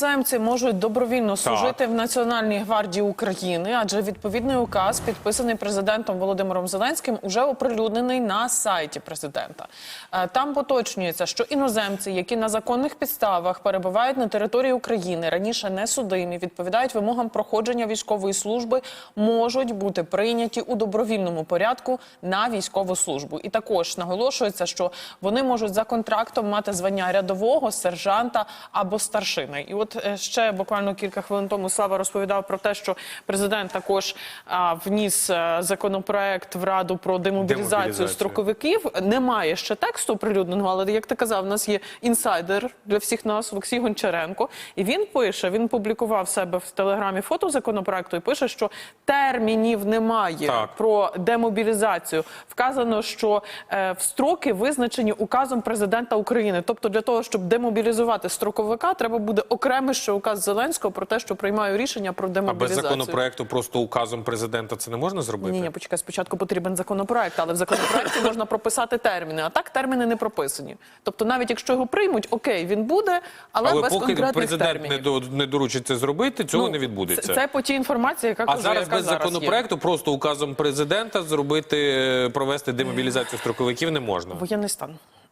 Іноземці можуть добровільно служити в Національній гвардії України, адже відповідний указ, підписаний президентом Володимиром Зеленським, уже оприлюднений на сайті президента. Е, Там поточнюється, що іноземці, які на законних підставах перебувають на території України, раніше не судимі, відповідають вимогам проходження військової служби, можуть бути прийняті у добровільному порядку на військову службу. І також наголошується, що вони можуть за контрактом мати звання рядового, сержанта або старшини. І от е, ще буквально кілька хвилин тому Слава розповідав про те, що президент також а, вніс е, законопроект в Раду про демобілізацію, Демобілізацію. строковиків. Немає ще тексту оприлюдненого, але як ти казав, у нас є інсайдер для всіх нас, Олексій Гончаренко. І він пише: він публікував себе в телеграмі фото законопроекту і пише, що термінів немає Так. про демобілізацію. Вказано, що е, в строки визначені указом президента України. Тобто, для того, щоб демобілізувати строковика, треба буде окремий ще указ Зеленського про те, що приймаю рішення про А без законопроекту просто указом президента це не можна зробити? Ні, ні, почекай, спочатку потрібен законопроект, але в законопроекті можна прописати терміни. А так терміни не прописані. Тобто, навіть якщо його приймуть, окей, він буде, але, Але без поки конкретних президент не, термінів. до, не доручить це зробити, цього Ну, не відбудеться. Це, це по тій інформації, яка А зараз яка без зараз є. законопроекту просто указом президента зробити, е, провести демобілізацію строковиків не можна. Воєнний стан.